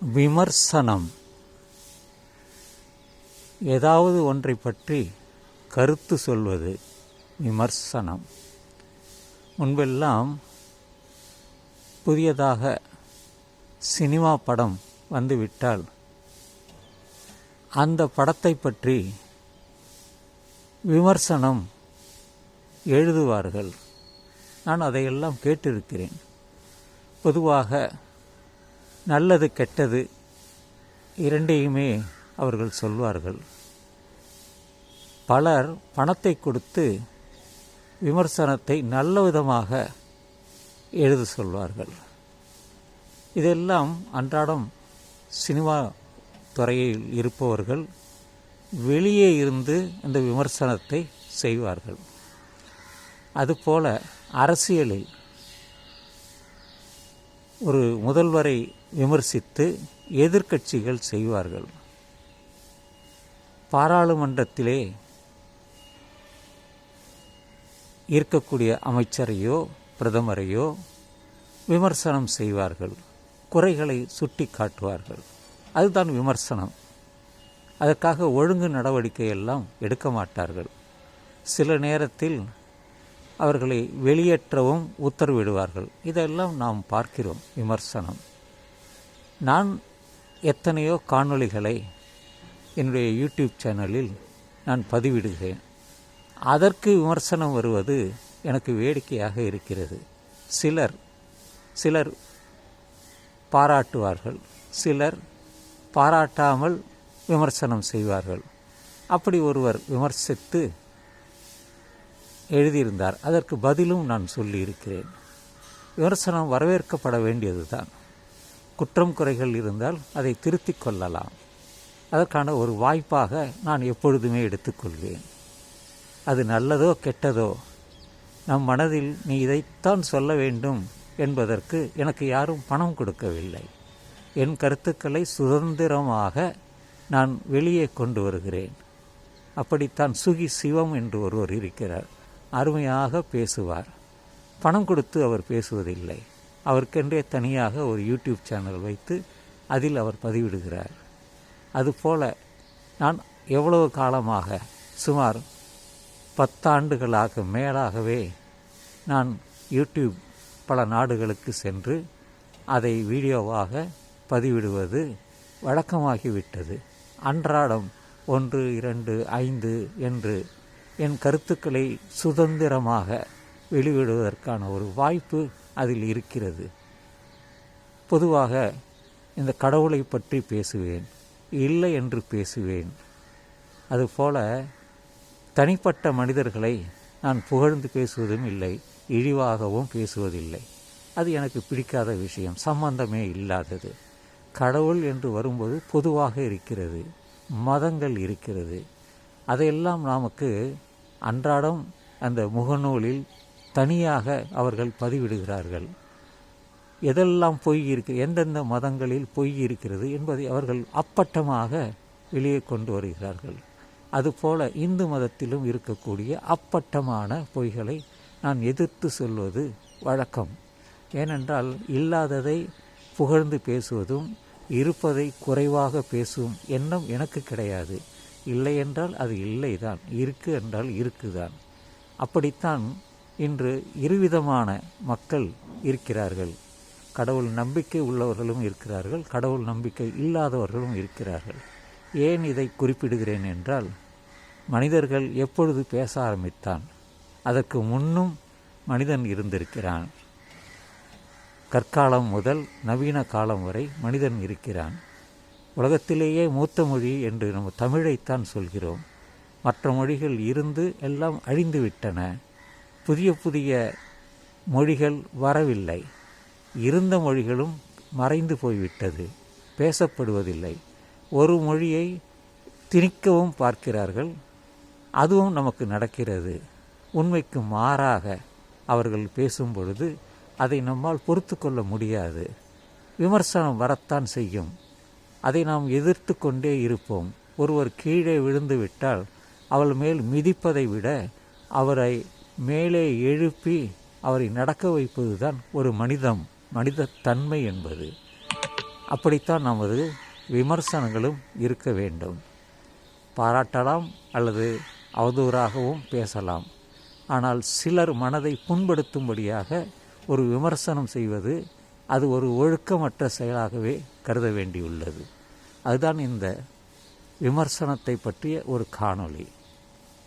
விமர்சனம். ஏதாவது ஒன்றை பற்றி கருத்து சொல்வது விமர்சனம். முன்பெல்லாம் புதியதாக சினிமா படம் வந்துவிட்டால் அந்த படத்தை பற்றி விமர்சனம் எழுதுவார்கள். நான் அதையெல்லாம் கேட்டிருக்கிறேன். பொதுவாக நல்லது கெட்டது இரண்டையுமே அவர்கள் சொல்வார்கள். பலர் பணத்தை கொடுத்து விமர்சனத்தை நல்ல விதமாக எழுத சொல்வார்கள். இதெல்லாம் அன்றாடம் சினிமா துறையில் இருப்பவர்கள் வெளியே இருந்து இந்த விமர்சனத்தை செய்வார்கள். அதுபோல அரசியலில் ஒரு முதல்வரை விமர்சித்து எதிர்க்கட்சிகள் செய்வார்கள். பாராளுமன்றத்திலே இருக்கக்கூடிய அமைச்சரையோ பிரதமரையோ விமர்சனம் செய்வார்கள். குறைகளை சுட்டி காட்டுவார்கள் அதுதான் விமர்சனம். அதற்காக ஒழுங்கு நடவடிக்கை எல்லாம் எடுக்க மாட்டார்கள். சில நேரத்தில் அவர்களை வெளியேற்றவும் உத்தரவிடுவார்கள். இதெல்லாம் நாம் பார்க்கிறோம் விமர்சனம். நான் எத்தனையோ காணொளிகளை என்னுடைய யூடியூப் சேனலில் நான் பதிவிடுகிறேன். அதற்கு விமர்சனம் வருவது எனக்கு வேடிக்கையாக இருக்கிறது. சிலர் சிலர் பாராட்டுவார்கள் சிலர் பாராட்டாமல் விமர்சனம் செய்வார்கள். அப்படி ஒருவர் விமர்சித்து எழுதியிருந்தார். அதற்கு பதிலும் நான் சொல்லியிருக்கிறேன். விமர்சனம் வரவேற்கப்பட வேண்டியதுதான். குற்றம் குறைகள் இருந்தால் அதை திருத்திக் கொள்ளலாம். அதற்கான ஒரு வாய்ப்பாக நான் எப்பொழுதுமே எடுத்துக்கொள்வேன். அது நல்லதோ கெட்டதோ? நம் மனதில் நீ இதைத்தான் சொல்ல வேண்டும் என்பதற்கு எனக்கு யாரும் பணம் கொடுக்கவில்லை. என் கருத்துக்களை சுதந்திரமாக நான் வெளியே கொண்டு வருகிறேன். அப்படித்தான் சுகி சிவம் என்று ஒருவர் இருக்கிறார். அருமையாக பேசுவார். பணம் கொடுத்து அவர் பேசுவதில்லை. அவருக்கென்றே தனியாக ஒரு யூடியூப் சேனல் வைத்து அதில் அவர் பதிவிடுகிறார். அதுபோல நான் எவ்வளவு காலமாக சுமார் பத்தாண்டுகளாக மேலாகவே நான் யூடியூப் பல நாடுகளுக்கு சென்று அதை வீடியோவாக பதிவிடுவது வழக்கமாகிவிட்டது. அன்றாடம் ஒன்று இரண்டு ஐந்து என்று என் கருத்துக்களை சுதந்திரமாக வெளிவிடுவதற்கான ஒரு வாய்ப்பு அதில் இருக்கிறது. பொதுவாக இந்த கடவுளை பற்றி பேசுவேன் இல்லை என்று பேசுவேன். அதுபோல தனிப்பட்ட மனிதர்களை நான் புகழ்ந்து பேசுவதும் இல்லை இழிவாகவும் பேசுவதில்லை. அது எனக்கு பிடிக்காத விஷயம் சம்பந்தமே இல்லாதது. கடவுள் என்று வரும்போது பொதுவாக இருக்கிறது மதங்கள் இருக்கிறது. அதையெல்லாம் நமக்கு அன்றாடம் அந்த முகநூலில் தனியாக அவர்கள் பதிவிடுகிறார்கள். எதெல்லாம் பொய் இருக்கு எந்தெந்த மதங்களில் பொய் இருக்கிறது என்பதை அவர்கள் அப்பட்டமாக வெளியே கொண்டு வருகிறார்கள். அதுபோல இந்து மதத்திலும் இருக்கக்கூடிய அப்பட்டமான பொய்களை நான் எதிர்த்து சொல்வது வழக்கம். ஏனென்றால் இல்லாததை புகழ்ந்து பேசுவதும் இருப்பதை குறைவாக பேசும் எண்ணம் எனக்கு கிடையாது. இல்லை என்றால் அது இல்லைதான் இருக்கு என்றால் இருக்குதான். அப்படித்தான் இன்று இருவிதமான மக்கள் இருக்கிறார்கள். கடவுள் நம்பிக்கை உள்ளவர்களும் இருக்கிறார்கள் கடவுள் நம்பிக்கை இல்லாதவர்களும் இருக்கிறார்கள். ஏன் இதை குறிப்பிடுகிறேன் என்றால் மனிதர்கள் எப்பொழுது பேச ஆரம்பித்தான் அதற்கு முன்னும் மனிதன் இருந்திருக்கிறான். கற்காலம் முதல் நவீன காலம் வரை மனிதன் இருக்கிறான். உலகத்திலேயே மூத்த மொழி என்று நம்ம தமிழைத்தான் சொல்கிறோம். மற்ற மொழிகள் இருந்து எல்லாம் அழிந்து விட்டன. புதிய புதிய மொழிகள் வரவில்லை. இருந்த மொழிகளும் மறைந்து போய்விட்டது. பேசப்படுவதில்லை. ஒரு மொழியை திணிக்கவும் பார்க்கிறார்கள். அதுவும் நமக்கு நடக்கிறது. உண்மைக்கு மாறாக அவர்கள் பேசும் பொழுது அதை நம்மால் பொறுத்து கொள்ள முடியாது. விமர்சனம் வரத்தான் செய்யும். அதை நாம் எதிர்த்து கொண்டே இருப்போம். ஒருவர் கீழே விழுந்து விட்டால் அவள் மேல் மிதிப்பதை விட அவரை மேலே எழுப்பி அவரை நடக்க வைப்பதுதான் ஒரு மனிதம் மனித தன்மை என்பது. அப்படித்தான் நமது விமர்சனங்களும் இருக்க வேண்டும். பாராட்டலாம் அல்லது அவதூறாகவும் பேசலாம். ஆனால் சிலர் மனதை புண்படுத்தும்படியாக ஒரு விமர்சனம் செய்வது அது ஒரு ஒழுக்கமற்ற செயலாகவே கருத வேண்டியுள்ளது. அதுதான் இந்த விமர்சனத்தை பற்றிய ஒரு காணொளி.